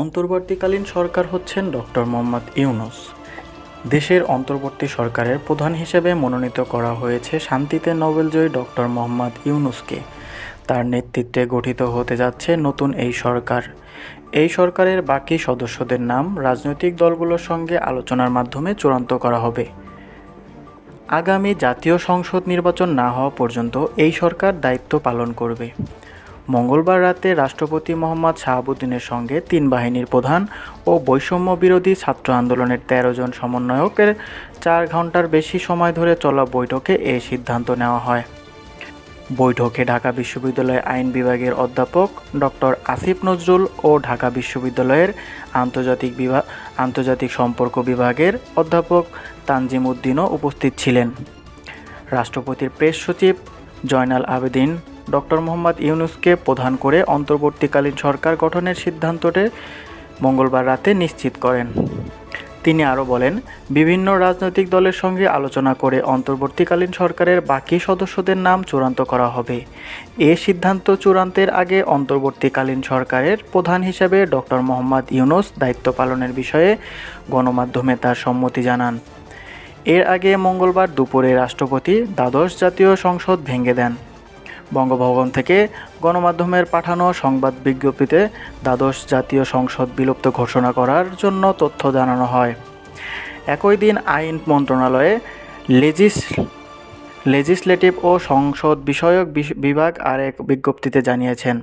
অন্তর্বর্তীকালীন সরকার হচ্ছেন ডক্টর মোহাম্মদ ইউনুস। দেশের অন্তর্বর্তী সরকারের প্রধান হিসেবে মনোনীত করা হয়েছে শান্তিতে নোবেলজয়ী ডক্টর মোহাম্মদ ইউনুসকে। তার নেতৃত্বে গঠিত হতে যাচ্ছে নতুন এই সরকার। এই সরকারের বাকি সদস্যদের নাম রাজনৈতিক দলগুলোর সঙ্গে আলোচনার মাধ্যমে চূড়ান্ত করা হবে। আগামী জাতীয় সংসদ নির্বাচন না হওয়া পর্যন্ত এই সরকার দায়িত্ব পালন করবে। মঙ্গলবার রাতে রাষ্ট্রপতি মোহাম্মদ শাহাবুদ্দিনের সঙ্গে তিন বাহিনীর প্রধান ও বৈষম্য বিরোধী ছাত্র আন্দোলনের তেরো জন সমন্বয়কের চার ঘণ্টার বেশি সময় ধরে চলা বৈঠকে এই সিদ্ধান্ত নেওয়া হয়। বৈঠকে ঢাকা বিশ্ববিদ্যালয়ের আইন বিভাগের অধ্যাপক ডক্টর আসিফ নজরুল ও ঢাকা বিশ্ববিদ্যালয়ের আন্তর্জাতিক বিভাগ আন্তর্জাতিক সম্পর্ক বিভাগের অধ্যাপক তানজিম উদ্দিনও উপস্থিত ছিলেন। রাষ্ট্রপতির প্রেস সচিব জয়নাল আবেদিন ডক্টর মোহাম্মদ ইউনুসকে প্রধান করে অন্তর্বর্তীকালীন সরকার গঠনের সিদ্ধান্তটি মঙ্গলবার রাতে নিশ্চিত করেন। তিনি আরও বলেন, বিভিন্ন রাজনৈতিক দলের সঙ্গে আলোচনা করে অন্তর্বর্তীকালীন সরকারের বাকি সদস্যদের নাম চূড়ান্ত করা হবে। এ সিদ্ধান্ত চূড়ান্তের আগে অন্তর্বর্তীকালীন সরকারের প্রধান হিসেবে ডক্টর মোহাম্মদ ইউনুস দায়িত্ব পালনের বিষয়ে গণমাধ্যমে তার সম্মতি জানান। এর আগে মঙ্গলবার দুপুরে রাষ্ট্রপতি দ্বাদশ জাতীয় সংসদ ভেঙে দেন। বঙ্গভবন থেকে গণমাধ্যমের পাঠানো সংবাদ বিজ্ঞপ্তিতে দ্বাদশ জাতীয় সংসদ বিলুপ্ত ঘোষণা করার জন্য তথ্য জানানো হয়। একই দিন আইন মন্ত্রণালয়ে লেজিস, লেজিসলেটিভ ও সংসদ বিষয়ক বিভাগ আর এক বিজ্ঞপ্তিতে জানিয়েছেন,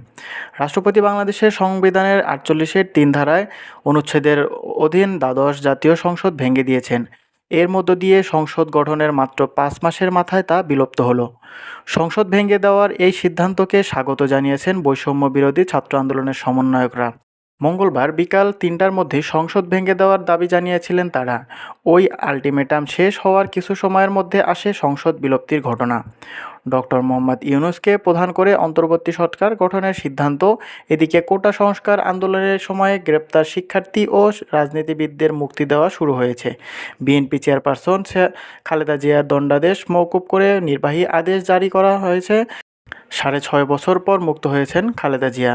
রাষ্ট্রপতি বাংলাদেশের সংবিধানের আটচল্লিশের তিন ধারায় অনুচ্ছেদের অধীন দ্বাদশ জাতীয় সংসদ ভেঙে দিয়েছেন। এর মধ্য দিয়ে সংসদ গঠনের মাত্র পাঁচ মাসের মাথায় তা বিলুপ্ত হলো। সংসদ ভেঙে দেওয়ার এই সিদ্ধান্তকে স্বাগত জানিয়েছেন বৈষম্য বিরোধী ছাত্র আন্দোলনের সমন্বয়করা। মঙ্গলবার বিকাল তিনটার মধ্যে সংসদ ভেঙে দেওয়ার দাবি জানিয়েছিলেন তারা। ওই আলটিমেটাম শেষ হওয়ার কিছু সময়ের মধ্যে আসে সংসদ বিলুপ্তির ঘটনা। ডক্টর মোহাম্মদ ইউনুসকে প্রধান করে অন্তর্বর্তী সরকার গঠনের সিদ্ধান্ত, এদিকে কোটা সংস্কার আন্দোলনের সময়ে গ্রেপ্তার শিক্ষার্থী ও রাজনীতিবিদদের মুক্তি দেওয়া শুরু হয়েছে। বিএনপি চেয়ারপারসন খালেদা জিয়ার দণ্ডাদেশ মওকুব করে নির্বাহী আদেশ জারি করা হয়েছে। সাড়ে ছয় বছর পর মুক্ত হয়েছেন খালেদা জিয়া।